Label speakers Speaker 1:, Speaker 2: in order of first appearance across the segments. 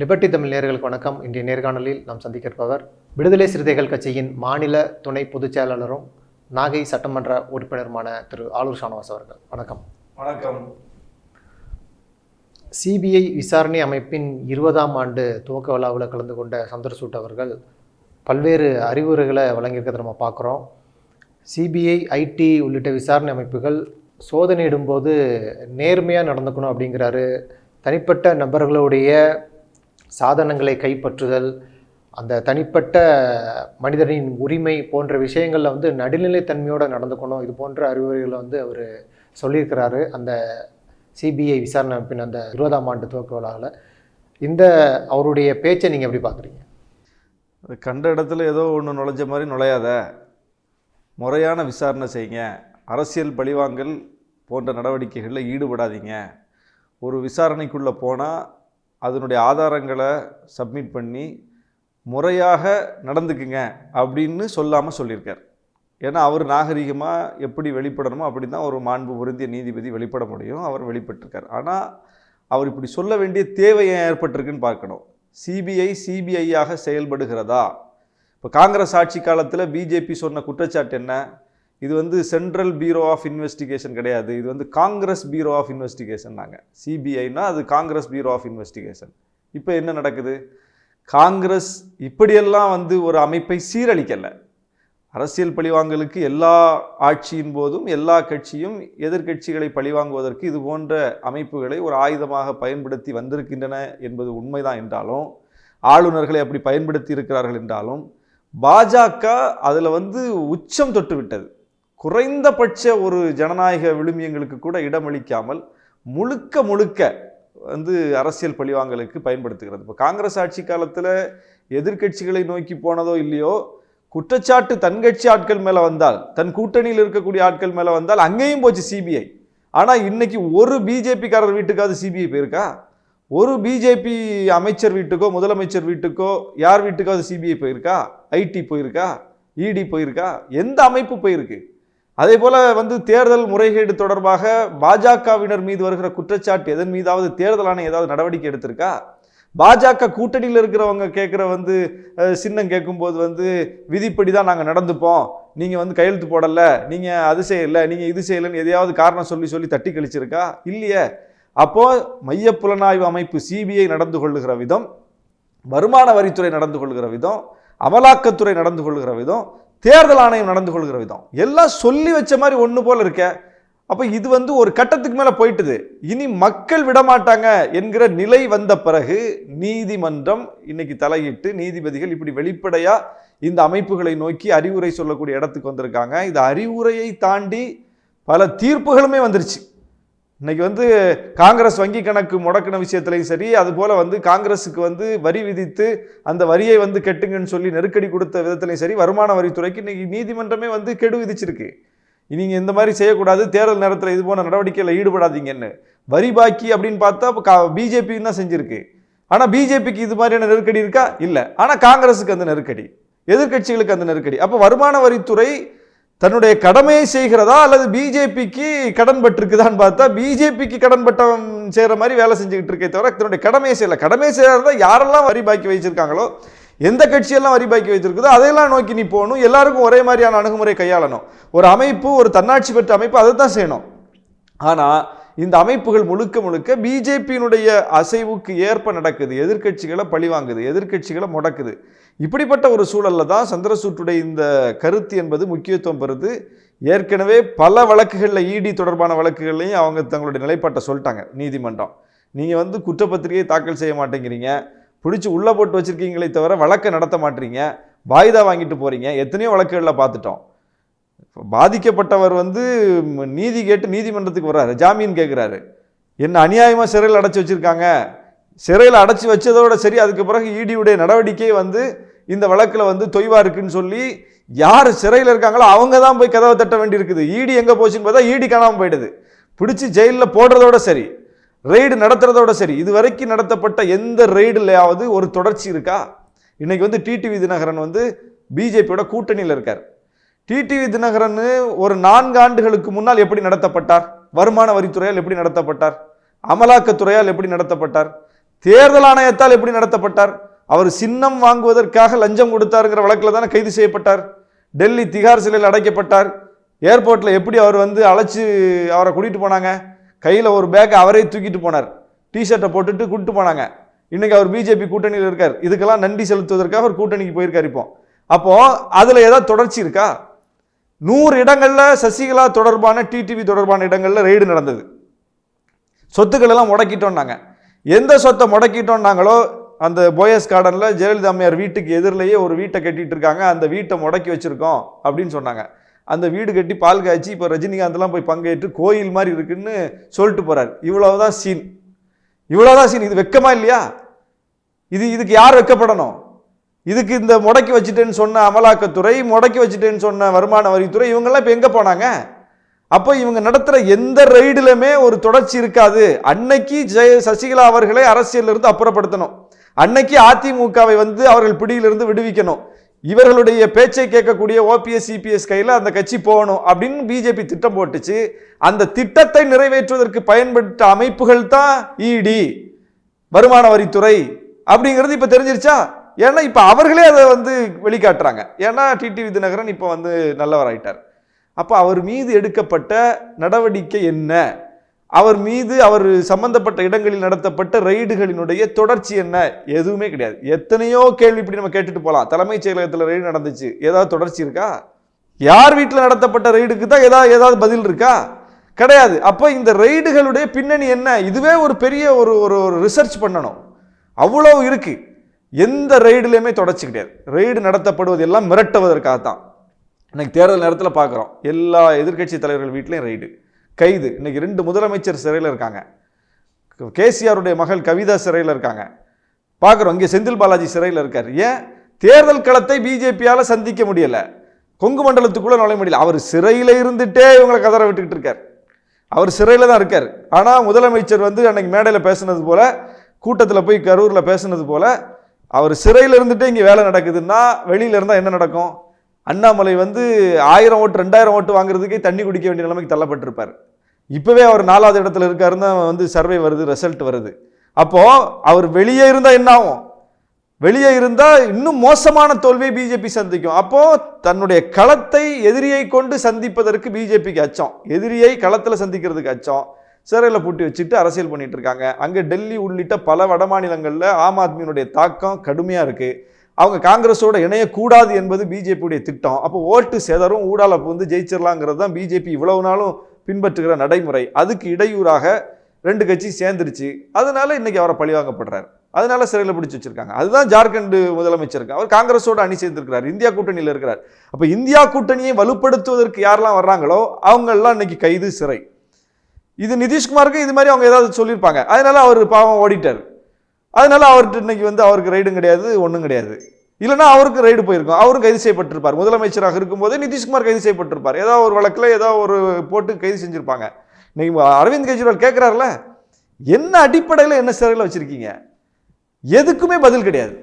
Speaker 1: Liberty Tamil நேயர்களுக்கு வணக்கம். இன்றைய நேர்காணலில் நாம் சந்திக்க இருப்பவர் விடுதலை சிறுத்தைகள் கட்சியின் மாநில துணை பொதுச் செயலாளரும் நாகை சட்டமன்ற உறுப்பினருமான திரு ஆலூர் ஷானவாஸ் அவர்கள். வணக்கம்.
Speaker 2: வணக்கம்.
Speaker 1: சிபிஐ விசாரணை அமைப்பின் இருபதாம் ஆண்டு துவக்க விழாவில் கலந்து கொண்ட சந்திரசூட் அவர்கள் பல்வேறு அறிவுரைகளை வழங்கியிருக்கிறத நம்ம பார்க்குறோம். சிபிஐ ஐடி உள்ளிட்ட விசாரணை அமைப்புகள் சோதனையிடும்போது நேர்மையாக நடந்துக்கணும் அப்படிங்கிறாரு. தனிப்பட்ட நபர்களுடைய சாதனங்களை கைப்பற்றுதல் அந்த தனிப்பட்ட மனிதனின் உரிமை போன்ற விஷயங்களில் வந்து நடுநிலைத்தன்மையோடு நடந்துக்கணும். இது போன்ற அறிவுரைகளை வந்து அவர் சொல்லியிருக்கிறாரு. அந்த சிபிஐ விசாரணை அமைப்பின் அந்த இருபதாம் ஆண்டு துவக்க விழாவில். இந்த அவருடைய பேச்சை நீங்கள் எப்படி பார்க்குறீங்க?
Speaker 2: கண்ட இடத்துல ஏதோ ஒன்று நுழைஞ்ச மாதிரி நுழையாத முறையான விசாரணை செய்யுங்க. அரசியல் பழிவாங்கல் போன்ற நடவடிக்கைகளில் ஈடுபடாதீங்க. ஒரு விசாரணைக்குள்ளே போனால் அதனுடைய ஆதாரங்களை சப்மிட் பண்ணி முறையாக நடந்துக்குங்க அப்படின்னு சொல்லாமல் சொல்லியிருக்கார். ஏன்னா அவர் நாகரிகமாக எப்படி வெளிப்படணுமோ அப்படி தான் ஒரு மாண்பு பொருந்திய நீதிபதி வெளிப்பட முடியும் அவர் வெளிப்பட்டிருக்கார். ஆனால் அவர் இப்படி சொல்ல வேண்டிய தேவை ஏன் ஏற்பட்டிருக்குன்னு பார்க்கணும். சிபிஐ சிபிஐயாக செயல்படுகிறதா? இப்போ காங்கிரஸ் ஆட்சி காலத்தில் பிஜேபி சொன்ன குற்றச்சாட்டு என்ன? இது வந்து சென்ட்ரல் பியூரோ ஆஃப் இன்வெஸ்டிகேஷன் கிடையாது. இது வந்து காங்கிரஸ் பியூரோ ஆஃப் இன்வெஸ்டிகேஷன் நாங்கள் சிபிஐனா அது காங்கிரஸ் பியூரோ ஆஃப் இன்வெஸ்டிகேஷன் இப்போ என்ன நடக்குது? காங்கிரஸ் இப்படியெல்லாம் வந்து ஒரு அமைப்பை சீரழிக்கலை. அரசியல் பழிவாங்கலுக்கு எல்லா ஆட்சியின் போதும் எல்லா கட்சியும் எதிர்க்கட்சிகளை பழிவாங்குவதற்கு இது போன்ற அமைப்புகளை ஒரு ஆயுதமாக பயன்படுத்தி வந்திருக்கின்றன என்பது உண்மைதான் என்றாலும் ஆளுநர்களை அப்படி பயன்படுத்தி இருக்கிறார்கள் என்றாலும் பாஜக அதில் வந்து உச்சம் தொட்டு விட்டது. குறைந்தபட்ச ஒரு ஜனநாயக விழுமியங்களுக்கு கூட இடமளிக்காமல் முழுக்க முழுக்க வந்து அரசியல் பழிவாங்கலுக்கு பயன்படுத்துகிறது. இப்போ காங்கிரஸ் ஆட்சி காலத்தில் எதிர்க்கட்சிகளை நோக்கி போனதோ இல்லையோ குற்றச்சாட்டு தன் கட்சி ஆட்கள் மேலே வந்தால் தன் கூட்டணியில் இருக்கக்கூடிய ஆட்கள் மேலே வந்தால் அங்கேயும் போச்சு சிபிஐ ஆனால் இன்னைக்கு ஒரு பிஜேபிக்காரர் வீட்டுக்காவது சிபிஐ போயிருக்கா? ஒரு பிஜேபி அமைச்சர் வீட்டுக்கோ முதலமைச்சர் வீட்டுக்கோ யார் வீட்டுக்காவது சிபிஐ போயிருக்கா? ஐடி போயிருக்கா? இடி போயிருக்கா? எந்த அமைப்பு போயிருக்கு? அதே போல வந்து தேர்தல் முறைகேடு தொடர்பாக பாஜகவினர் மீது வருகிற குற்றச்சாட்டு எதன் மீதாவது தேர்தல் ஆணையம் ஏதாவது நடவடிக்கை எடுத்திருக்கா? பாஜக கூட்டணியில் இருக்கிறவங்க கேட்குற வந்து சின்னம் கேட்கும்போது வந்து விதிப்படி தான் நாங்கள் நடந்துப்போம். நீங்கள் வந்து கையெழுத்து போடலை நீங்கள் அது செய்யலை நீங்கள் இது செய்யலைன்னு எதையாவது காரணம் சொல்லி சொல்லி தட்டி கழிச்சிருக்கா? இல்லையே. அப்போது மைய புலனாய்வு அமைப்பு சிபிஐ நடந்து கொள்ளுகிற விதம் வருமான வரித்துறை நடந்து கொள்கிற விதம் அமலாக்கத்துறை நடந்து கொள்கிற விதம் தேர்தல் ஆணையம் நடந்து கொள்கிற விதம். எல்லாம் சொல்லி வச்ச மாதிரி ஒன்று போல் இருக்க. அப்போ இது வந்து ஒரு கட்டத்துக்கு மேலே போயிட்டுது. இனி மக்கள் விடமாட்டாங்க என்கிற நிலை வந்த பிறகு நீதிமன்றம் இன்னைக்கு தலையிட்டு நீதிபதிகள் இப்படி வெளிப்படையாக இந்த அமைப்புகளை நோக்கி அறிவுரை சொல்லக்கூடிய இடத்துக்கு வந்திருக்காங்க. இந்த அறிவுரையை தாண்டி பல தீர்ப்புகளுமே வந்துருச்சு. இன்னைக்கு வந்து காங்கிரஸ் வங்கி கணக்கு முடக்கின விஷயத்துலையும் சரி அதுபோல் வந்து காங்கிரஸுக்கு வந்து வரி விதித்து அந்த வரியை வந்து கெட்டுங்கன்னு சொல்லி நெருக்கடி கொடுத்த விதத்துலையும் சரி வருமான வரித்துறைக்கு இன்னைக்கு நீதிமன்றமே வந்து கெடு விதிச்சிருக்கு. நீங்க இந்த மாதிரி செய்யக்கூடாது தேர்தல் நேரத்தில் இது போன நடவடிக்கையில் ஈடுபடாதீங்கன்னு. வரி பாக்கி அப்படின்னு பார்த்தா இப்போ பிஜேபி தான் செஞ்சிருக்கு. ஆனால் பிஜேபிக்கு இது மாதிரியான நெருக்கடி இருக்கா? இல்லை. ஆனால் காங்கிரஸுக்கு அந்த நெருக்கடி எதிர்க்கட்சிகளுக்கு அந்த நெருக்கடி. அப்போ வருமான வரித்துறை தன்னுடைய கடமையை செய்கிறதா அல்லது பிஜேபிக்கு கடன் பட்டிருக்குதான்னு பார்த்தா பிஜேபிக்கு கடன் பட்டம் செய்கிற மாதிரி வேலை செஞ்சுக்கிட்டு இருக்கே தவிர தன்னுடைய கடமையை செய்யலை. கடமையை செய்கிறத யாரெல்லாம் வரி பாக்கி வச்சிருக்காங்களோ எந்த கட்சியெல்லாம் வரி பாக்கி வச்சிருக்குதோ அதையெல்லாம் நோக்கி நீ போகணும். எல்லாருக்கும் ஒரே மாதிரியான அணுகுமுறை கையாளணும். ஒரு அமைப்பு ஒரு தன்னாட்சி பெற்ற அமைப்பு அதை தான் செய்யணும். ஆனால் இந்த அமைப்புகள் முழுக்க முழுக்க பிஜேபியினுடைய அசைவுக்கு ஏற்ப நடக்குது. எதிர்க்கட்சிகளை பழிவாங்குது. எதிர்க்கட்சிகளை முடக்குது. இப்படிப்பட்ட ஒரு சூழலில் தான் சந்திரசூட்டுடைய இந்த கருத்து என்பது முக்கியத்துவம் பெறுது. ஏற்கனவே பல வழக்குகளில் இடி தொடர்பான வழக்குகள்லையும் அவங்க தங்களுடைய நிலைப்பாட்டை சொல்லிட்டாங்க நீதிமன்றம். நீங்கள் வந்து குற்றப்பத்திரிகையை தாக்கல் செய்ய மாட்டேங்கிறீங்க. பிடிச்சி உள்ளே போட்டு வச்சிருக்கீங்களே தவிர வழக்கை நடத்த மாட்டீங்க. வாய்தா வாங்கிட்டு போகிறீங்க எத்தனையோ வழக்குகளில் பார்த்துட்டோம். பாதிக்கப்பட்டவர் வந்து நீதி கேட்டு நீதிமன்றத்துக்கு வர்றாரு ஜாமீன் கேட்குறாரு என்ன அநியாயமாக சிறையில் அடைச்சி வச்சுருக்காங்க? சிறையில் அடைச்சி வச்சதோட சரி அதுக்கு பிறகு ஈடியுடைய நடவடிக்கை வந்து இந்த வழக்கில் வந்து தொய்வாக இருக்குன்னு சொல்லி யார் சிறையில் இருக்காங்களோ அவங்க தான் போய் கதவை தட்ட வேண்டியிருக்குது. ஈடி எங்கே போச்சுன்னு பார்த்தா ஈடி காணாமல் போயிடுது. பிடிச்சி ஜெயிலில் போடுறதோட சரி ரெய்டு நடத்துறதோட சரி இது வரைக்கும் நடத்தப்பட்ட எந்த ரெய்டுலையாவது ஒரு தொடர்ச்சி இருக்கா? இன்னைக்கு வந்து டிடிவி தினகரன் வந்து பிஜேபியோட கூட்டணியில் இருக்கார். டிடிவி தினகரன் ஒரு நான்கு ஆண்டுகளுக்கு முன்னால் எப்படி நடத்தப்பட்டார்? வருமான வரித்துறையால் எப்படி நடத்தப்பட்டார்? அமலாக்கத்துறையால் எப்படி நடத்தப்பட்டார்? தேர்தல் ஆணையத்தால் எப்படி நடத்தப்பட்டார்? அவர் சின்னம் வாங்குவதற்காக லஞ்சம் கொடுத்தாருங்கிற வழக்கில் தானே கைது செய்யப்பட்டார். டெல்லி திகார் சிலையில் அடைக்கப்பட்டார். ஏர்போர்ட்டில் எப்படி அவர் வந்து அழைச்சி அவரை கூட்டிகிட்டு போனாங்க? கையில் ஒரு பேக்கை அவரே தூக்கிட்டு போனார். டிஷர்ட்டை போட்டுட்டு கூப்பிட்டு போனாங்க. இன்றைக்கி அவர் பிஜேபி கூட்டணியில் இருக்கார். இதுக்கெல்லாம் நன்றி செலுத்துவதற்காக அவர் கூட்டணிக்கு போயிருக்கார் இப்போ. அப்போது அதில் ஏதாவது தொடர்ச்சி இருக்கா? நூறு இடங்களில் சசிகலா தொடர்பான டிடிவி தொடர்பான இடங்களில் ரெய்டு நடந்தது. சொத்துக்கள் எல்லாம் முடக்கிட்டோம்னாங்க. எந்த சொத்தை முடக்கிட்டோம்னாங்களோ அந்த போயஸ் கார்டனில் ஜெயலலிதா அம்மையார் வீட்டுக்கு எதிரிலேயே ஒரு வீட்டை கட்டிட்டு இருக்காங்க. அந்த வீட்டை முடக்கி வச்சுருக்கோம் அப்படின்னு சொன்னாங்க. அந்த வீடு கட்டி பால் காய்ச்சி இப்போ ரஜினிகாந்த்லாம் போய் பங்கேற்று கோயில் மாதிரி இருக்குன்னு சொல்லிட்டு போகிறார் இவ்வளவுதான் சீன் இவ்வளோதான் சீன் இது வெக்கமா இல்லையா? இது இதுக்கு யார் வெக்கப்படணும்? இதுக்கு இந்த முடக்கி வச்சுட்டேன்னு சொன்ன அமலாக்கத்துறை முடக்கி வச்சுட்டேன்னு சொன்ன வருமான வரித்துறை இவங்கெல்லாம் இப்போ எங்கே போனாங்க? அப்போ இவங்க நடத்துகிற எந்த ரெய்டுலுமே ஒரு தொடர்ச்சி இருக்காது. அன்னைக்கு ஜெய சசிகலா அவர்களை அரசியலிருந்து அப்புறப்படுத்தணும். அன்னைக்கு அதிமுகவை வந்து அவர்கள் பிடியிலிருந்து விடுவிக்கணும். இவர்களுடைய பேச்சை கேட்கக்கூடிய ஓபிஎஸ் சிபிஎஸ் கையில் அந்த கட்சி போகணும் அப்படின்னு பிஜேபி திட்டம் போட்டுச்சு. அந்த திட்டத்தை நிறைவேற்றுவதற்கு பயன்பட்ட அமைப்புகள் தான் இடி வருமான வரித்துறை அப்படிங்கிறது இப்போ தெரிஞ்சிருச்சா? ஏன்னா இப்போ அவர்களே அதை வந்து வெளிக்காட்டுறாங்க. ஏன்னா டிடி விதிநகரன் இப்போ வந்து நல்லவராயிட்டார். அப்போ அவர் மீது எடுக்கப்பட்ட நடவடிக்கை என்ன? அவர் மீது அவர் சம்பந்தப்பட்ட இடங்களில் நடத்தப்பட்ட ரெய்டுகளினுடைய தொடர்ச்சி என்ன? எதுவுமே கிடையாது. எத்தனையோ கேள்வி இப்படி நம்ம கேட்டுட்டு போகலாம் தலைமைச் செயலகத்தில் ரெய்டு நடந்துச்சு. ஏதாவது தொடர்ச்சி இருக்கா? யார் வீட்டில் நடத்தப்பட்ட ரெய்டுக்கு தான் ஏதாவது ஏதாவது பதில் இருக்கா? கிடையாது. அப்போ இந்த ரெய்டுகளுடைய பின்னணி என்ன? இதுவே ஒரு பெரிய ஒரு ஒரு ஒரு ரிசர்ச் பண்ணணும். அவ்வளோ இருக்குது எந்த ரைடுலையுமே தொடர்ச்சி கிடையாது. ரைடு நடத்தப்படுவது எல்லாம் மிரட்டுவதற்காக தான் இன்னைக்கு தேர்தல் நேரத்தில் பார்க்குறோம் எல்லா எதிர்க்கட்சி தலைவர்கள் வீட்லேயும் ரைடு கைது. இன்னைக்கு ரெண்டு முதலமைச்சர் சிறையில் இருக்காங்க. கேசிஆருடைய மகள் கவிதா சிறையில் இருக்காங்க. பார்க்குறோம் இங்கே செந்தில் பாலாஜி சிறையில் இருக்கார். ஏன்? தேர்தல் களத்தை பிஜேபியால் சந்திக்க முடியலை. கொங்கு மண்டலத்துக்குள்ளே நுழைய முடியல. அவர் சிறையில் இருந்துட்டே இவங்களை கதற விட்டுக்கிட்டு இருக்கார். அவர் சிறையில் தான் இருக்கார். ஆனால் முதலமைச்சர் வந்து அன்னைக்கு மேடையில் பேசுனது போல் கூட்டத்தில் போய் கரூரில் பேசுனது போல் அவர் சிறையில் இருந்துட்டு இங்கே வேலை நடக்குதுன்னா வெளியில இருந்தால் என்ன நடக்கும்? அண்ணாமலை வந்து ஆயிரம் ஓட்டு ரெண்டாயிரம் ஓட்டு வாங்குறதுக்கே தண்ணி குடிக்க வேண்டிய நிலைமைக்கு தள்ளப்பட்டிருப்பார். இப்போவே அவர் நாலாவது இடத்துல இருக்காருன்னு வந்து சர்வே வருது ரிசல்ட் வருது. அப்போது அவர் வெளியே இருந்தால் என்ன ஆகும்? வெளியே இருந்தால் இன்னும் மோசமான தோல்வியை பிஜேபி சந்திக்கும். அப்போது தன்னுடைய களத்தை எதிரியை கொண்டு சந்திப்பதற்கு பிஜேபிக்கு அச்சம். எதிரியை களத்தில் சந்திக்கிறதுக்கு அச்சம். சிறையில் பூட்டி வச்சுட்டு அரசியல் பண்ணிட்டு இருக்காங்க. அங்கே டெல்லி உள்ளிட்ட பல வட மாநிலங்களில் ஆம் ஆத்மியினுடைய தாக்கம் கடுமையாக இருக்குது அவங்க காங்கிரஸோட இணையக்கூடாது என்பது பிஜேபியுடைய திட்டம். அப்போ ஓட்டு சேதரும் ஊடால வந்து ஜெயிச்சிடலாங்கிறது தான் பிஜேபி இவ்வளவு நாளும் பின்பற்றுகிற நடைமுறை. அதுக்கு இடையூறாக ரெண்டு கட்சி சேர்ந்துருச்சு. அதனால இன்னைக்கு அவரை பழிவாங்கப்படுறாரு அதனால சிறையில் பிடிச்சி வச்சிருக்காங்க. அதுதான் ஜார்க்கண்ட் முதலமைச்சருக்கு. அவர் காங்கிரஸோட அணி சேர்ந்திருக்கிறார். இந்தியா கூட்டணியில் இருக்கிறார். அப்போ இந்தியா கூட்டணியை வலுப்படுத்துவதற்கு யாரெல்லாம் வர்றாங்களோ அவங்கெல்லாம் இன்னைக்கு கைது சிறை. இது நிதிஷ்குமாருக்கு இது மாதிரி அவங்க ஏதாவது சொல்லியிருப்பாங்க. அதனால அவர் பாவம் ஓடிட்டார். அதனால அவர்கிட்ட இன்னைக்கு வந்து அவருக்கு ரைடும் கிடையாது ஒன்றும் கிடையாது. இல்லைனா அவருக்கு ரைடு போயிருக்கும். அவரும் கைது செய்யப்பட்டிருப்பார். முதலமைச்சராக இருக்கும்போதே நிதிஷ்குமார் கைது செய்யப்பட்டிருப்பார். ஏதோ ஒரு வழக்கில் ஏதோ ஒரு போட்டு கைது செஞ்சுருப்பாங்க. இன்னைக்கு அரவிந்த் கெஜ்ரிவால் கேட்குறாருல என்ன அடிப்படையில் என்ன சிறையில் வச்சுருக்கீங்க? எதுக்குமே பதில் கிடையாது.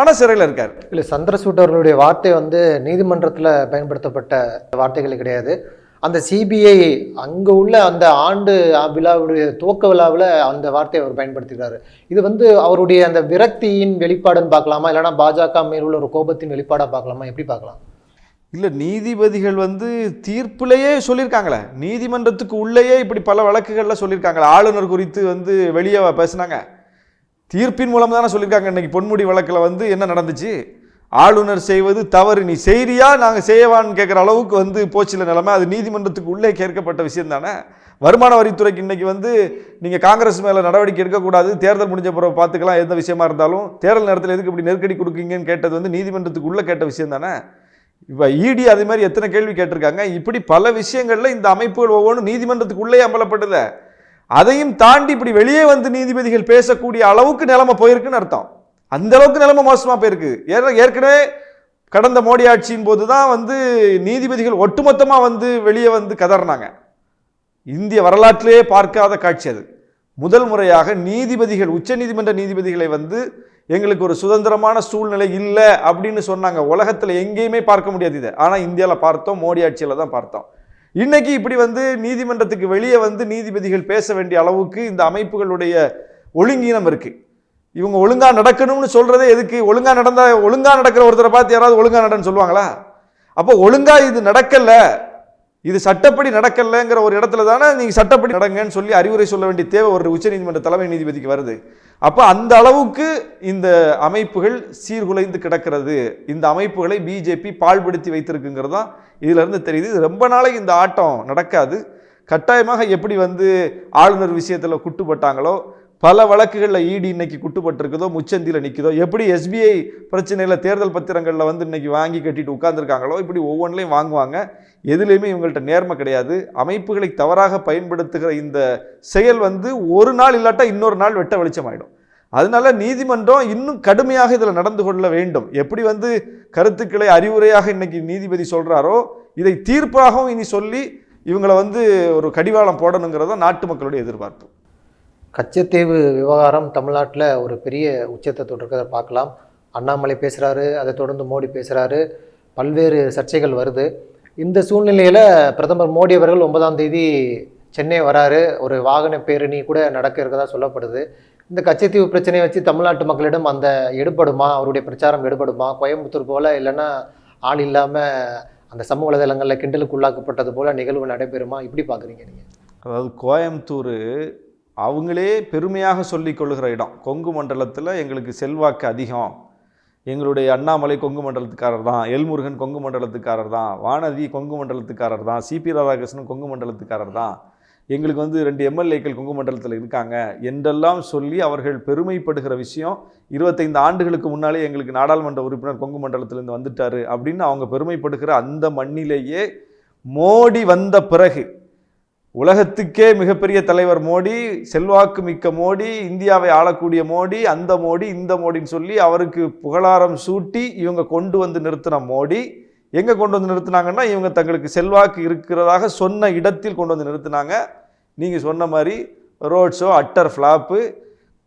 Speaker 2: ஆனால் சிறையில் இருக்கார்.
Speaker 1: இல்லை சந்திரசூட் அவர்களுடைய வார்த்தை வந்து நீதிமன்றத்தில் பயன்படுத்தப்பட்ட வார்த்தைகள் கிடையாது. அந்த சிபிஐ அங்கே உள்ள அந்த ஆண்டு விழாவுடைய துவக்க விழாவில் அந்த வார்த்தையை அவர் பயன்படுத்துகிறாரு இது வந்து அவருடைய அந்த விரக்தியின் வெளிப்பாடுன்னு பார்க்கலாமா? இல்லைன்னா பாஜக மேல் உள்ள ஒரு கோபத்தின் வெளிப்பாடாக பார்க்கலாமா? எப்படி பார்க்கலாம்?
Speaker 2: இல்லை நீதிபதிகள் வந்து தீர்ப்பிலேயே சொல்லியிருக்காங்களே. நீதிமன்றத்துக்கு உள்ளேயே இப்படி பல வழக்குகளில் சொல்லியிருக்காங்களே. ஆளுநர் குறித்து வந்து வெளியே பேசினாங்க. தீர்ப்பின் மூலம் தானே சொல்லியிருக்காங்க. இன்றைக்கி பொன்முடி வழக்கில் வந்து என்ன நடந்துச்சு? ஆளுநர் செய்வது தவறு. நீ செய்றியா? நாங்கள் செய்யவான்னு கேட்குற அளவுக்கு வந்து போச்சில நிலைமை. அது நீதிமன்றத்துக்கு உள்ளே கேட்கப்பட்ட விஷயம் தானே. வருமான வரித்துறைக்கு இன்றைக்கி வந்து நீங்கள் காங்கிரஸ் மேலே நடவடிக்கை எடுக்கக்கூடாது. தேர்தல் முடிஞ்ச பிறகு பார்த்துக்கலாம் எந்த விஷயமா இருந்தாலும். தேர்தல் நேரத்தில் எதுக்கு இப்படி நெருக்கடி கொடுக்கீங்கன்னு கேட்டது வந்து நீதிமன்றத்துக்கு உள்ளே கேட்ட விஷயம் தானே. இப்போ இடி அதே மாதிரி எத்தனை கேள்வி கேட்டிருக்காங்க. இப்படி பல விஷயங்களில் இந்த அமைப்புகள் ஒவ்வொன்றும் நீதிமன்றத்துக்கு உள்ளே அம்பலப்பட்டதை. அதையும் தாண்டி இப்படி வெளியே வந்து நீதிபதிகள் பேசக்கூடிய அளவுக்கு நிலைமை போயிருக்குன்னு அர்த்தம். அந்த அளவுக்கு நிலைமை மோசமாக போயிருக்கு. ஏற- ஏற்கனவே கடந்த மோடி ஆட்சியின் போது தான் வந்து நீதிபதிகள் ஒட்டுமொத்தமாக வந்து வெளியே வந்து கதறினாங்க. இந்திய வரலாற்றிலேயே பார்க்காத காட்சி அது. முதல் முறையாக நீதிபதிகள் உச்ச நீதிமன்ற நீதிபதிகளை வந்து எங்களுக்கு ஒரு சுதந்திரமான சூழ்நிலை இல்லை அப்படின்னு சொன்னாங்க. உலகத்தில் எங்கேயுமே பார்க்க முடியாது இதை. ஆனால் இந்தியாவில் பார்த்தோம் மோடி ஆட்சியில் தான் பார்த்தோம். இன்னைக்கு இப்படி வந்து நீதிமன்றத்துக்கு வெளியே வந்து நீதிபதிகள் பேச வேண்டிய அளவுக்கு இந்த அமைப்புகளுடைய ஒழுங்கீனம் இருக்குது இவங்க ஒழுங்காக நடக்கணும்னு சொல்கிறதே எதுக்கு? ஒழுங்காக நடந்தா ஒழுங்காக நடக்கிற ஒருத்தரை பார்த்து யாராவது ஒழுங்காக நடன்னு சொல்லுவாங்களா? அப்போ ஒழுங்காக இது நடக்கலை. இது சட்டப்படி நடக்கலைங்கிற ஒரு இடத்துல தானே நீங்கள் சட்டப்படி நடங்கன்னு சொல்லி அறிவுரை சொல்ல வேண்டிய தேவை ஒரு உச்சநீதிமன்ற தலைமை நீதிபதிக்கு வருது. அப்போ அந்த அளவுக்கு இந்த அமைப்புகள் சீர்குலைந்து கிடக்கிறது. இந்த அமைப்புகளை பிஜேபி பால்படுத்தி வைத்திருக்குங்கிறது தான் இதிலிருந்து தெரியுது. இது ரொம்ப நாளைக்கு இந்த ஆட்டம் நடக்காது. கட்டாயமாக எப்படி வந்து ஆளுநர் விஷயத்தில் குட்டுப்பட்டாங்களோ பல வழக்குகளில் இடி இன்னைக்கு குட்டுப்பட்டிருக்குதோ முச்சந்தியில் நிற்குதோ எப்படி எஸ்பிஐ பிரச்சனையில் தேர்தல் பத்திரங்களில் வந்து இன்னைக்கு வாங்கி கட்டிட்டு உட்காந்துருக்காங்களோ இப்படி ஒவ்வொன்றிலையும் வாங்குவாங்க. எதுலேயுமே இவங்கள்ட்ட நேர்மை கிடையாது. அமைப்புகளை தவறாக பயன்படுத்துகிற இந்த செயல் வந்து ஒரு நாள் இல்லாட்டா இன்னொரு நாள் வெட்ட வெளிச்சமாயிடும். அதனால நீதிமன்றம் இன்னும் கடுமையாக இதில் நடந்து கொள்ள வேண்டும். எப்படி வந்து கருத்துக்களை அறிவுரையாக இன்னைக்கு நீதிபதி சொல்கிறாரோ இதை தீர்ப்பாகவும் இனி சொல்லி இவங்களை வந்து ஒரு கடிவாளம் போடணுங்கிறத நாட்டு மக்களுடைய எதிர்பார்ப்பு.
Speaker 1: கச்சத்தீவு விவகாரம் தமிழ்நாட்டில் ஒரு பெரிய உச்சத்தை தொட்டிருக்கிறத பார்க்கலாம். அண்ணாமலை பேசுகிறாரு அதை தொடர்ந்து மோடி பேசுகிறாரு பல்வேறு சர்ச்சைகள் வருது. இந்த சூழ்நிலையில் பிரதமர் மோடி அவர்கள் ஒன்பதாம் தேதி சென்னை வராரு. ஒரு வாகன பேரணி கூட நடக்க இருக்கிறதா சொல்லப்படுது. இந்த கச்சத்தீவு பிரச்சனையை வச்சு தமிழ்நாட்டு மக்களிடம் அந்த எடுபடுமா? அவருடைய பிரச்சாரம் எடுபடுமா? கோயம்புத்தூர் போல் இல்லைன்னா ஆள் இல்லாமல் அந்த சமூக வலைதளங்களில் கிண்டலுக்கு உள்ளாக்கப்பட்டது போல் நிகழ்வு நடைபெறுமா? இப்படி பார்க்குறீங்க நீங்கள்
Speaker 2: அதாவது கோயம்புத்தூர் அவங்களே பெருமையாக சொல்லிக் கொள்கிற இடம். கொங்கு மண்டலத்தில் எங்களுக்கு செல்வாக்கு அதிகம். எங்களுடைய அண்ணாமலை கொங்கு மண்டலத்துக்காரர் தான் எல்முருகன் கொங்கு மண்டலத்துக்காரர் தான் வானதி கொங்கு மண்டலத்துக்காரர் தான் சிபி ராதாகிருஷ்ணன் கொங்கு மண்டலத்துக்காரர் தான். எங்களுக்கு வந்து ரெண்டு எம்எல்ஏக்கள் கொங்கு மண்டலத்தில் இருக்காங்க. என்றெல்லாம் சொல்லி அவர்கள் பெருமைப்படுகிற விஷயம் இருபத்தைந்து ஆண்டுகளுக்கு முன்னாலே எங்களுக்கு நாடாளுமன்ற உறுப்பினர் கொங்கு மண்டலத்திலேருந்து வந்துட்டார் அப்படின்னு அவங்க பெருமைப்படுகிற அந்த மண்ணிலேயே மோடி வந்த பிறகு உலகத்துக்கே மிகப்பெரிய தலைவர் மோடி செல்வாக்கு மிக்க மோடி இந்தியாவை ஆளக்கூடிய மோடி அந்த மோடி இந்த மோடின்னு சொல்லி அவருக்கு புகழாரம் சூட்டி இவங்க கொண்டு வந்து நிறுத்தின மோடி. எங்கே கொண்டு வந்து நிறுத்தினாங்கன்னா இவங்க தங்களுக்கு செல்வாக்கு இருக்கிறதாக சொன்ன இடத்தில் கொண்டு வந்து நிறுத்தினாங்க. நீங்கள் சொன்ன மாதிரி ரோட் ஷோ அட்டர் ஃப்ளாப்பு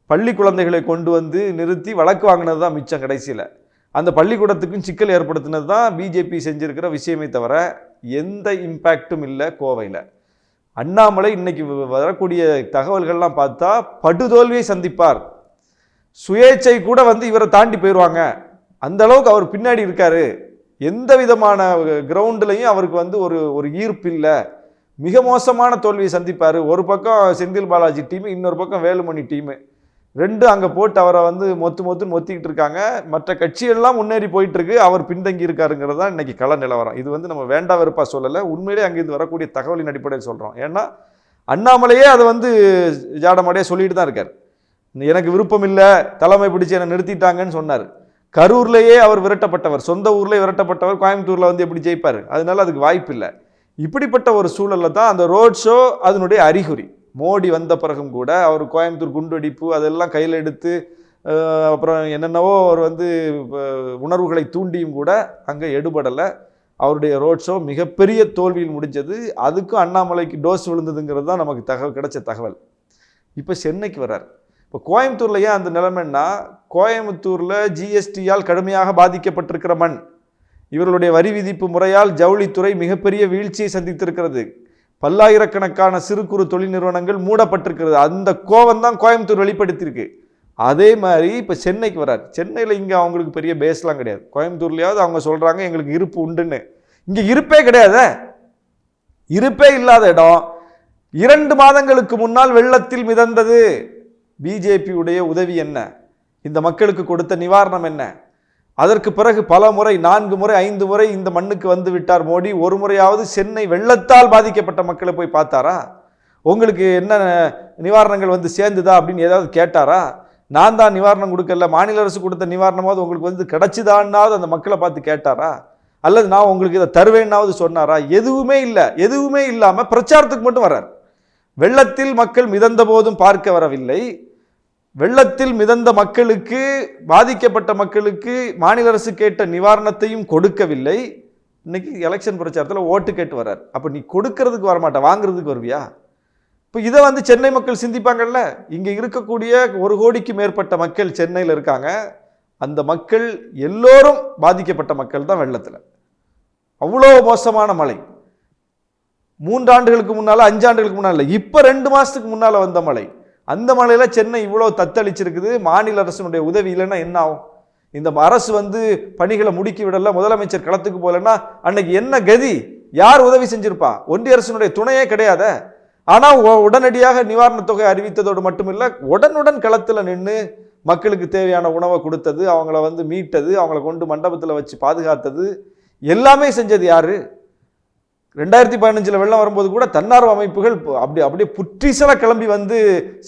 Speaker 2: பள்ளி குழந்தைகளை கொண்டு வந்து நிறுத்தி வழக்கு வாங்கினது தான் மிச்சம் கடைசியில். அந்த பள்ளிக்கூடத்துக்கும் சிக்கல் ஏற்படுத்தினது தான் பிஜேபி செஞ்சுருக்கிற விஷயமே தவிர எந்த இம்பேக்டும் இல்லை கோவையில். அண்ணாமலை இன்னைக்கு வ- வரக்கூடிய தகவல்கள்லாம் பார்த்தா படுதோல்வியை சந்திப்பார். சுயேச்சை கூட வந்து இவரை தாண்டி போயிடுவாங்க அந்த அளவுக்கு அவர் பின்னாடி இருக்காரு. எந்த விதமான கிரவுண்ட்லையும் அவருக்கு வந்து ஒரு ஒரு ஈர்ப்பு இல்லை. மிக மோசமான தோல்வியை சந்திப்பார். ஒரு பக்கம் செந்தில் பாலாஜி டீம் இன்னொரு பக்கம் வேலுமணி டீமு. ரெண்டு அங்கே போட்டு அவரை வந்து மொத்து மொத்துன்னு மொத்திக்கிட்டு இருக்காங்க. மற்ற கட்சியெல்லாம் முன்னேறி போயிட்டு இருக்கு அவர் பின்தங்கி இருக்காருங்கிறது தான் இன்னைக்கு கள நிலவரம். இது வந்து நம்ம வேண்டா வெறுப்பா சொல்லலை. உண்மையிலே அங்கேருந்து வரக்கூடிய தகவலின் அடிப்படையில் சொல்கிறோம் ஏன்னா அண்ணாமலையே அதை வந்து ஜாடமாடியாக சொல்லிட்டு தான் இருக்கார். எனக்கு விருப்பம் இல்லை தலைமை பிடிச்சி என்னை நிறுத்திட்டாங்கன்னு சொன்னார். கரூர்லேயே அவர் விரட்டப்பட்டவர் சொந்த ஊர்லேயே விரட்டப்பட்டவர் கோயம்புத்தூரில் வந்து எப்படி ஜெயிப்பார்? அதனால அதுக்கு வாய்ப்பு இல்லை. இப்படிப்பட்ட ஒரு சூழலில் தான் அந்த ரோட் ஷோ அதனுடைய அறிகுறி. மோடி வந்த பிறகும் கூட அவர் கோயம்புத்தூர் குண்டுவெடிப்பு அதெல்லாம் கையில் எடுத்து அப்புறம் என்னென்னவோ அவர் வந்து உணர்வுகளை தூண்டியும் கூட அங்கே எடுபடலை. அவருடைய ரோட் ஷோ மிகப்பெரிய தோல்வியில் முடிஞ்சது. அதுக்கும் அண்ணாமலைக்கு டோஸ் விழுந்ததுங்கிறது தான் நமக்கு தகவல் கிடைச்ச தகவல். இப்போ சென்னைக்கு வர்றார். இப்போ கோயம்புத்தூரில் ஏன் அந்த நிலைமைன்னா கோயம்புத்தூரில் ஜிஎஸ்டியால் கடுமையாக பாதிக்கப்பட்டிருக்கிற மண். இவர்களுடைய வரி விதிப்பு முறையால் ஜவுளித்துறை மிகப்பெரிய வீழ்ச்சியை சந்தித்திருக்கிறது. பல்லாயிரக்கணக்கான சிறு குறு தொழில் நிறுவனங்கள் மூடப்பட்டிருக்கிறது. அந்த கோவம் தான் கோயம்புத்தூர் வெளிப்படுத்தியிருக்கு. அதே மாதிரி இப்போ சென்னைக்கு வரார். சென்னையில் இங்கே அவங்களுக்கு பெரிய பேஸ்லாம் கிடையாது. கோயம்புத்தூர்லையாவது அவங்க சொல்கிறாங்க எங்களுக்கு இருப்பு உண்டுன்னு. இங்கே இருப்பே கிடையாது. இருப்பே இல்லாத இடம். இரண்டு மாதங்களுக்கு முன்னால் வெள்ளத்தில் மிதந்தது. பிஜேபியுடைய உதவி என்ன? இந்த மக்களுக்கு கொடுத்த நிவாரணம் என்ன? அதற்கு பிறகு பல முறை நான்கு முறை ஐந்து முறை இந்த மண்ணுக்கு வந்து விட்டார் மோடி. ஒரு முறையாவது சென்னை வெள்ளத்தால் பாதிக்கப்பட்ட மக்களை போய் பார்த்தாரா? உங்களுக்கு என்ன நிவாரணங்கள் வந்து சேர்ந்துதா அப்படின்னு ஏதாவது கேட்டாரா? நான் தான் நிவாரணம் கொடுக்கல மாநில அரசு கொடுத்த நிவாரணமாவது உங்களுக்கு வந்து கிடச்சிதான்னாவது அந்த மக்களை பார்த்து கேட்டாரா? அல்லது நான் உங்களுக்கு இதை தருவேன்னாவது சொன்னாரா? எதுவுமே இல்லை எதுவுமே இல்லாமல் பிரச்சாரத்துக்கு மட்டும் வர்றார். வெள்ளத்தில் மக்கள் மிதந்த போதும் பார்க்க வரவில்லை. வெள்ளத்தில் மிதந்த மக்களுக்கு பாதிக்கப்பட்ட மக்களுக்கு மாநில அரசு கேட்ட நிவாரணத்தையும் கொடுக்கவில்லை. இன்னைக்கு எலெக்ஷன் பிரச்சாரத்தில் ஓட்டு கேட்டு வர்றார். அப்போ நீ கொடுக்கறதுக்கு வரமாட்ட வாங்குறதுக்கு வருவியா? இப்போ இதை வந்து சென்னை மக்கள் சிந்திப்பாங்கல்ல? இங்கே இருக்கக்கூடிய ஒரு கோடிக்கு மேற்பட்ட மக்கள் சென்னையில் இருக்காங்க. அந்த மக்கள் எல்லோரும் பாதிக்கப்பட்ட மக்கள் தான் வெள்ளத்தில். அவ்வளோ மோசமான மழை. மூன்றாண்டுகளுக்கு முன்னால் அஞ்சாண்டுகளுக்கு முன்னால் இப்போ ரெண்டு மாதத்துக்கு முன்னால் வந்த மழை. அந்த மலையில் சென்னை இவ்வளோ தத்தளிச்சிருக்குது. மாநில அரசினுடைய உதவி இல்லைன்னா என்ன ஆகும்? இந்த அரசு வந்து பணிகளை முடுக்கி விடல முதலமைச்சர் களத்துக்கு போகலன்னா அன்னைக்கு என்ன கதி? யார் உதவி செஞ்சிருப்பா? ஒன்றிய அரசினுடைய துணையே கிடையாத. ஆனால் உடனடியாக நிவாரணத் தொகை அறிவித்ததோடு மட்டுமில்லை உடனுடன் களத்தில் நின்று மக்களுக்கு தேவையான உணவை கொடுத்தது அவங்கள வந்து மீட்டது அவங்கள கொண்டு மண்டபத்தில் வச்சு பாதுகாத்தது எல்லாமே செஞ்சது யாரு? ரெண்டாயிரத்தி பதினஞ்சில் வெள்ளம் வரும்போது கூட தன்னார்வ அமைப்புகள் அப்படி அப்படியே புற்றிசலாக கிளம்பி வந்து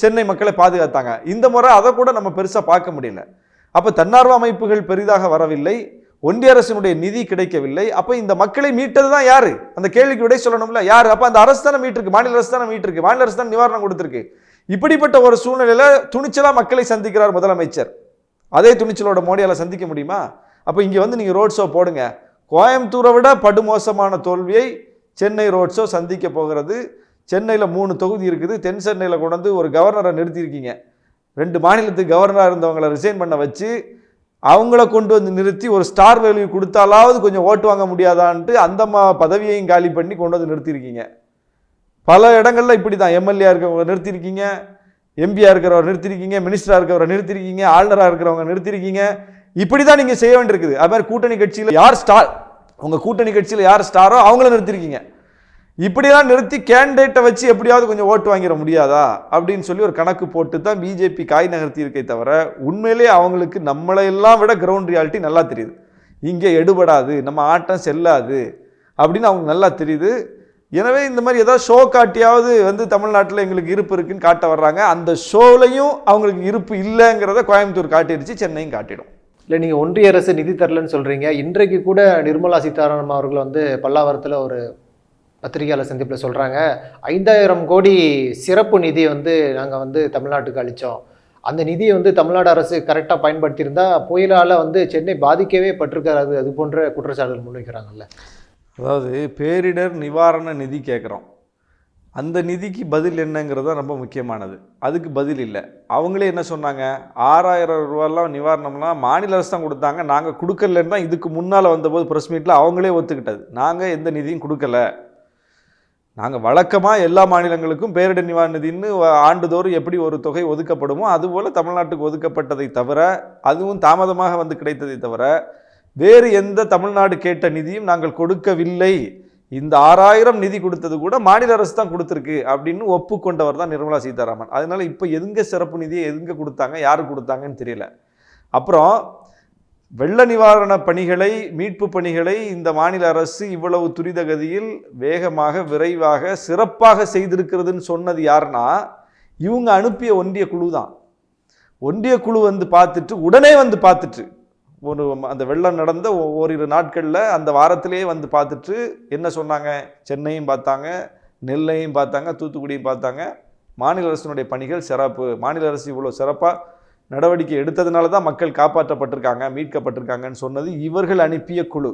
Speaker 2: சென்னை மக்களை பாதுகாத்தாங்க. இந்த முறை அதை கூட நம்ம பெருசாக பார்க்க முடியல. அப்போ தன்னார்வ அமைப்புகள் பெரிதாக வரவில்லை. ஒன்றிய அரசினுடைய நிதி கிடைக்கவில்லை. அப்போ இந்த மக்களை மீட்டது தான் யாரு? அந்த கேள்விக்கு விடை சொல்லணும்ல. யார்? அப்போ அந்த அரசு தானே மீட்டிருக்கு. மாநில அரசு தானே மீட்டிருக்கு. மாநில அரசு தான் நிவாரணம் கொடுத்துருக்கு. இப்படிப்பட்ட ஒரு சூழ்நிலையில் துணிச்சலாக மக்களை சந்திக்கிறார் முதலமைச்சர். அதே துணிச்சலோட மோடியால் சந்திக்க முடியுமா? அப்போ இங்கே வந்து நீங்கள் ரோட் ஷோ போடுங்க. கோயம்புத்தூரை விட படுமோசமான தோல்வியை சென்னை ரோட் ஷோ சந்திக்க போகிறது. சென்னையில் மூணு தொகுதி இருக்குது. தென் சென்னையில் கொண்டு வந்து ஒரு கவர்னரை நிறுத்தியிருக்கீங்க. ரெண்டு மாநிலத்துக்கு கவர்னராக இருந்தவங்களை ரிசைன் பண்ண வச்சு அவங்கள கொண்டு வந்து நிறுத்தி ஒரு ஸ்டார் வேல்யூ கொடுத்தாலாவது கொஞ்சம் ஓட்டு வாங்க முடியாதான்ட்டு அந்த மா பதவியையும் காலி பண்ணி கொண்டு வந்து நிறுத்தியிருக்கீங்க. பல இடங்களில் இப்படி தான் எம்எல்ஏ இருக்கிறவங்க நிறுத்தியிருக்கீங்க. எம்பியாக இருக்கிறவரை நிறுத்திருக்கீங்க மினிஸ்டராக இருக்கிறவரை நிறுத்திருக்கீங்க ஆளுநராக இருக்கிறவங்க நிறுத்திருக்கீங்க இப்படி தான் நீங்கள் செய்ய வேண்டியிருக்குது. அது மாதிரி கூட்டணி கட்சியில் யார் ஸ்டார் உங்கள் கூட்டணி கட்சியில் யார் ஸ்டாரோ அவங்கள நிறுத்திருக்கீங்க. இப்படிலாம் நிறுத்தி கேண்டிடேட்டை வச்சு எப்படியாவது கொஞ்சம் ஓட்டு வாங்கிட முடியாதா? அப்படின்னு சொல்லி ஒரு கணக்கு போட்டு தான் பிஜேபி காய் நகர்த்தி இருக்கே தவிர உண்மையிலே அவங்களுக்கு நம்மளை எல்லாம் விட கிரவுண்ட் ரியாலிட்டி நல்லா தெரியுது. இங்கே எடுபடாது நம்ம ஆட்டம் செல்லாது அப்படின்னு அவங்க நல்லா தெரியுது. எனவே இந்த மாதிரி ஏதாவது ஷோ காட்டியாவது வந்து தமிழ்நாட்டில் எங்களுக்கு இருப்பு இருக்குன்னு காட்ட வர்றாங்க. அந்த ஷோலையும் அவங்களுக்கு இருப்பு இல்லைங்கிறத கோயம்புத்தூர் காட்டிடுச்சு சென்னையும் காட்டிடும்.
Speaker 1: இல்லை நீங்கள் ஒன்றிய அரசு நிதி தரலன்னு சொல்கிறீங்க இன்றைக்கு கூட நிர்மலா சீதாராமன் அவர்கள் வந்து பல்லாவரத்தில் ஒரு பத்திரிகையாளர் சந்திப்பில் சொல்கிறாங்க ஐந்தாயிரம் கோடி சிறப்பு நிதி வந்து நாங்கள் வந்து தமிழ்நாட்டுக்கு அளித்தோம் அந்த நிதியை வந்து தமிழ்நாடு அரசு கரெக்டாக பயன்படுத்தியிருந்தால் புயலால் வந்து சென்னை பாதிக்கவே பட்டிருக்காது. அது போன்ற குற்றச்சாட்டுகள் முன்வைக்கிறாங்கல்ல.
Speaker 2: அதாவது பேரிடர் நிவாரண நிதி கேட்குறோம் அந்த நிதிக்கு பதில் என்னங்கிறது தான் ரொம்ப முக்கியமானது. அதுக்கு பதில் இல்லை. அவங்களே என்ன சொன்னாங்க? ஆறாயிரம் ரூபாலாம் நிவாரணம்லாம் மாநில அரசு தான் கொடுத்தாங்க. நாங்கள் கொடுக்கலன்னு தான் இதுக்கு முன்னால் வந்தபோது ப்ரெஸ் மீட்டில் அவங்களே ஒத்துக்கிட்டது. நாங்கள் எந்த நிதியும் கொடுக்கல. நாங்கள் வழக்கமாக எல்லா மாநிலங்களுக்கும் பேரிடர் நிவாரண நிதின்னு ஆண்டுதோறும் எப்படி ஒரு தொகை ஒதுக்கப்படுமோ அதுபோல் தமிழ்நாட்டுக்கு ஒதுக்கப்பட்டதை தவிர அதுவும் தாமதமாக வந்து கிடைத்ததை தவிர வேறு எந்த தமிழ்நாடு கேட்ட நிதியும் நாங்கள் கொடுக்கவில்லை. இந்த ஆறாயிரம் நிதி கொடுத்தது கூட மாநில அரசு தான் கொடுத்துருக்கு அப்படின்னு ஒப்புக்கொண்டவர் தான் நிர்மலா சீதாராமன். அதனால் இப்போ எதுங்க சிறப்பு நிதியை எதுங்க கொடுத்தாங்க யாரு கொடுத்தாங்கன்னு தெரியல. அப்புறம் வெள்ள நிவாரண பணிகளை மீட்பு பணிகளை இந்த மாநில அரசு இவ்வளவு துரித கதியில் வேகமாக விரைவாக சிறப்பாக செய்திருக்கிறதுன்னு சொன்னது யாருன்னா இவங்க அனுப்பிய ஒன்றிய குழு தான் ஒன்றிய குழு வந்து பார்த்துட்டு உடனே வந்து பார்த்துட்டு ஒரு அந்த வெள்ளம் நடந்த ஓரிரு நாட்களில் அந்த வாரத்திலேயே வந்து பார்த்துட்டு என்ன சொன்னாங்க? சென்னையும் பார்த்தாங்க நெல்லையும் பார்த்தாங்க தூத்துக்குடியும் பார்த்தாங்க. மாநில அரசினுடைய பணிகள் சிறப்பு. மாநில அரசு இவ்வளோ சிறப்பாக நடவடிக்கை எடுத்ததுனால தான் மக்கள் காப்பாற்றப்பட்டிருக்காங்க மீட்கப்பட்டிருக்காங்கன்னு சொன்னது இவர்கள் அனுப்பிய குழு.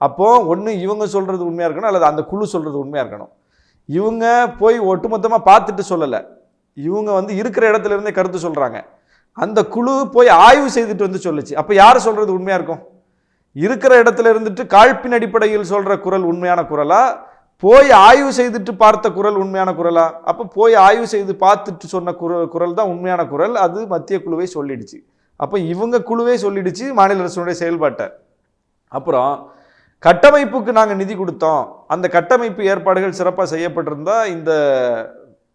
Speaker 2: அப்போது ஒன்று இவங்க சொல்கிறது உண்மையாக இருக்கணும் அல்லது அந்த குழு சொல்கிறது உண்மையாக இருக்கணும். இவங்க போய் ஒட்டுமொத்தமாக பார்த்துட்டு சொல்லலை. இவங்க வந்து இருக்கிற இடத்துல இருந்தே கருத்து சொல்கிறாங்க அந்த குழு போய் ஆய்வு செய்துட்டு வந்து சொல்லுச்சு. அப்போ யார் சொல்கிறது உண்மையாக இருக்கும்? இருக்கிற இடத்துல இருந்துட்டு காழ்ப்பின் அடிப்படையில் சொல்கிற குரல் உண்மையான குரலா? போய் ஆய்வு செய்துட்டு பார்த்த குரல் உண்மையான குரலா? அப்போ போய் ஆய்வு செய்து பார்த்துட்டு சொன்ன குரல் குரல் தான் உண்மையான குரல். அது மத்திய குழுவை சொல்லிடுச்சு. அப்போ இவங்க குழுவே சொல்லிடுச்சு மாநில அரசுடைய செயல்பாட்டை. அப்புறம் கட்டமைப்புக்கு நாங்கள் நிதி கொடுத்தோம். அந்த கட்டமைப்பு ஏற்பாடுகள் சிறப்பாக செய்யப்பட்டிருந்தால் இந்த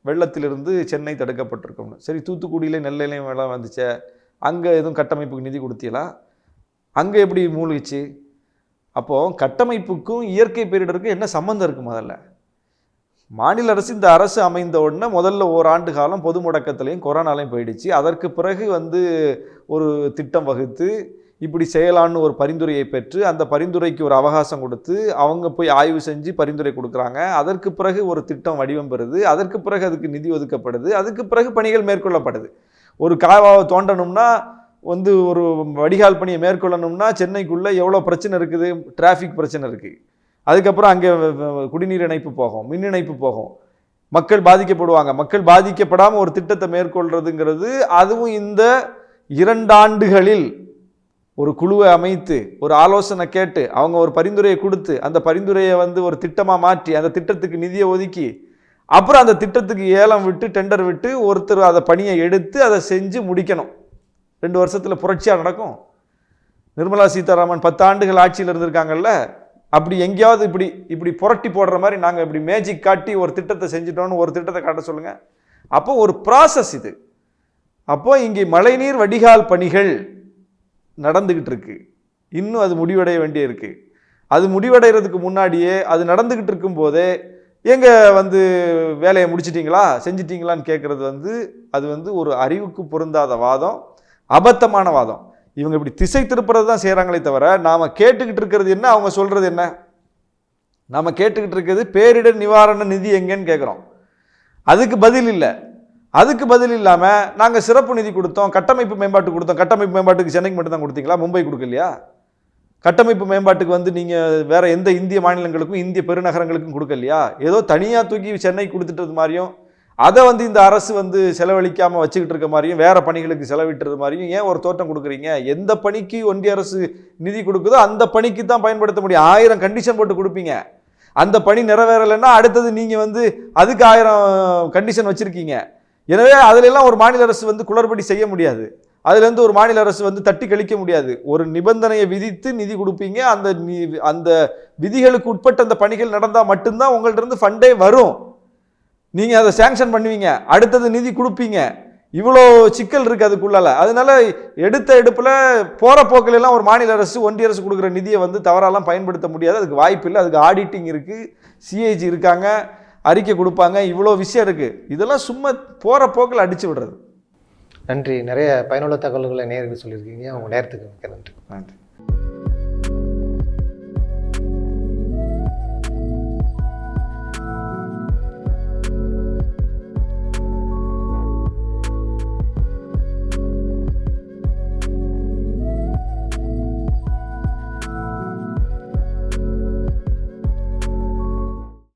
Speaker 2: வெள்ளத்திலிருந்து சென்னை தடுக்கப்பட்டிருக்கோம்னு. சரி தூத்துக்குடியில நெல்லையிலையும் வெள்ளம் வந்துச்சே. அங்கே எதுவும் கட்டமைப்புக்கு நிதி கொடுத்தீங்களா? அங்கே எப்படி மூழ்கிச்சு? அப்போது கட்டமைப்புக்கும் இயற்கை பேரிடருக்கும் என்ன சம்மந்தம் இருக்குது முதல்ல? மாநில அரசு இந்த அரசு அமைந்த உடனே முதல்ல ஓராண்டு காலம் பொது முடக்கத்துலேயும் கொரோனாலையும் போயிடுச்சு. அதற்கு பிறகு வந்து ஒரு திட்டம் வகுத்து இப்படி செய்யலான்னு ஒரு பரிந்துரையை பெற்று அந்த பரிந்துரைக்கு ஒரு அவகாசம் கொடுத்து அவங்க போய் ஆய்வு செஞ்சு பரிந்துரை கொடுக்குறாங்க. அதற்கு பிறகு ஒரு திட்டம் வடிவம் பெறுது. அதற்கு பிறகு அதுக்கு நிதி ஒதுக்கப்படுது. அதுக்கு பிறகு பணிகள் மேற்கொள்ளப்படுது. ஒரு காவாவை தோண்டணும்னா வந்து ஒரு வடிகால் பணியை மேற்கொள்ளணும்னா சென்னைக்குள்ளே எவ்வளோ பிரச்சனை இருக்குது? டிராஃபிக் பிரச்சனை இருக்குது அதுக்கப்புறம் அங்கே குடிநீர் இணைப்பு போகும் மின் இணைப்பு போகும். மக்கள் பாதிக்கப்படுவாங்க. மக்கள் பாதிக்கப்படாமல் ஒரு திட்டத்தை மேற்கொள்றதுங்கிறது அதுவும் இந்த இரண்டாண்டுகளில் ஒரு குழுவை அமைத்து ஒரு ஆலோசனை கேட்டு அவங்க ஒரு பரிந்துரையை கொடுத்து அந்த பரிந்துரையை வந்து ஒரு திட்டமாக மாற்றி அந்த திட்டத்துக்கு நிதியை ஒதுக்கி அப்புறம் அந்த திட்டத்துக்கு ஏலம் விட்டு டெண்டர் விட்டு ஒருத்தர் அதை பணியை எடுத்து அதை செஞ்சு முடிக்கணும். ரெண்டு வருஷத்தில் புரட்சியாக நடக்கும். நிர்மலா சீதாராமன் பத்து ஆண்டுகள் ஆட்சியில் இருந்திருக்காங்கல்ல அப்படி எங்கேயாவது இப்படி இப்படி புரட்டி போடுற மாதிரி நாங்கள் இப்படி மேஜிக் காட்டி ஒரு திட்டத்தை செஞ்சுட்டோம்னு ஒரு திட்டத்தை காட்ட சொல்லுங்கள் அப்போ ஒரு ப்ராசஸ் இது. அப்போது இங்கே மழைநீர் வடிகால் பணிகள் நடந்துக்கிட்டு இருக்கு இன்னும் அது முடிவடைய வேண்டிய இருக்கு அது முடிவடைகிறதுக்கு முன்னாடியே அது நடந்துக்கிட்டு இருக்கும்போதே எங்க வந்து வேலையை முடிச்சிட்டிங்களா? செஞ்சிட்டிங்களான்னு கேட்குறது வந்து அது வந்து ஒரு அறிவுக்கு பொருந்தாத வாதம் அபத்தமான வாதம். இவங்க இப்படி திசை திருப்புறது தான் செய்கிறாங்களே தவிர நாம் கேட்டுக்கிட்டு இருக்கிறது என்ன? அவங்க சொல்கிறது என்ன? நாம் கேட்டுக்கிட்டு இருக்கிறது பேரிடர் நிவாரண நிதி எங்கேன்னு கேட்குறோம். அதுக்கு பதில் இல்லை. அதுக்கு பதில் இல்லாமல் நாங்கள் சிறப்பு நிதி கொடுத்தோம் கட்டமைப்பு மேம்பாட்டு கொடுத்தோம். கட்டமைப்பு மேம்பாட்டுக்கு சென்னைக்கு மட்டும் தான் கொடுத்தீங்களா? மும்பை கொடுக்கலையா? கட்டமைப்பு மேம்பாட்டுக்கு வந்து நீங்கள் வேற எந்த இந்திய மாநிலங்களுக்கும் இந்திய பெருநகரங்களுக்கும் கொடுக்கலையா? ஏதோ தனியாக தூக்கி சென்னை கொடுத்துட்டது மாதிரியும் அதை வந்து இந்த அரசு வந்து செலவழிக்காமல் வச்சுக்கிட்டு இருக்க மாதிரியும் வேறு பணிகளுக்கு செலவிட்டுறது மாதிரியும் ஏன் ஒரு தோட்டம் கொடுக்குறீங்க? எந்த பணிக்கு ஒன்றிய அரசு நிதி கொடுக்குதோ அந்த பணிக்கு தான் பயன்படுத்த முடியும். ஆயிரம் கண்டிஷன் போட்டு கொடுப்பீங்க. அந்த பணி நிறைவேறலைன்னா அடுத்தது நீங்கள் வந்து அதுக்கு ஆயிரம் கண்டிஷன் வச்சுருக்கீங்க. எனவே அதிலெல்லாம் ஒரு மாநில அரசு வந்து குளறுபடி செய்ய முடியாது. அதுலேருந்து ஒரு மாநில அரசு வந்து தட்டி கழிக்க முடியாது. ஒரு நிபந்தனையை விதித்து நிதி கொடுப்பீங்க. அந்த நி- அந்த விதிகளுக்கு உட்பட்ட அந்த பணிகள் நடந்தால் மட்டும்தான் உங்கள்கிட்ட இருந்து ஃபண்டே வரும். நீங்கள் அதை சேங்ஷன் பண்ணுவீங்க. அடுத்தது நிதி கொடுப்பீங்க. இவ்வளோ சிக்கல் இருக்குது அதுக்குள்ளால. அதனால எடுத்த எடுப்பில் போகிற போக்கிலெல்லாம் ஒரு மாநில அரசு ஒன்றிய அரசு கொடுக்குற நிதியை வந்து தவறாலாம் பயன்படுத்த முடியாது. அதுக்கு வாய்ப்பு இல்லை அதுக்கு ஆடிட்டிங் இருக்குது சிஏஜி இருக்காங்க. அறிக்கை கொடுப்பாங்க இவ்வளோ விஷயம் இருக்குது இதெல்லாம் சும்மா போகிற போக்கில் அடிச்சு விடுறது.
Speaker 1: நன்றி. நிறைய பயனுள்ள தகவல்களை நேருக்கு சொல்லியிருக்கீங்க. உங்கள் நேரத்துக்கு மிக்க நன்றி.
Speaker 2: நன்றி.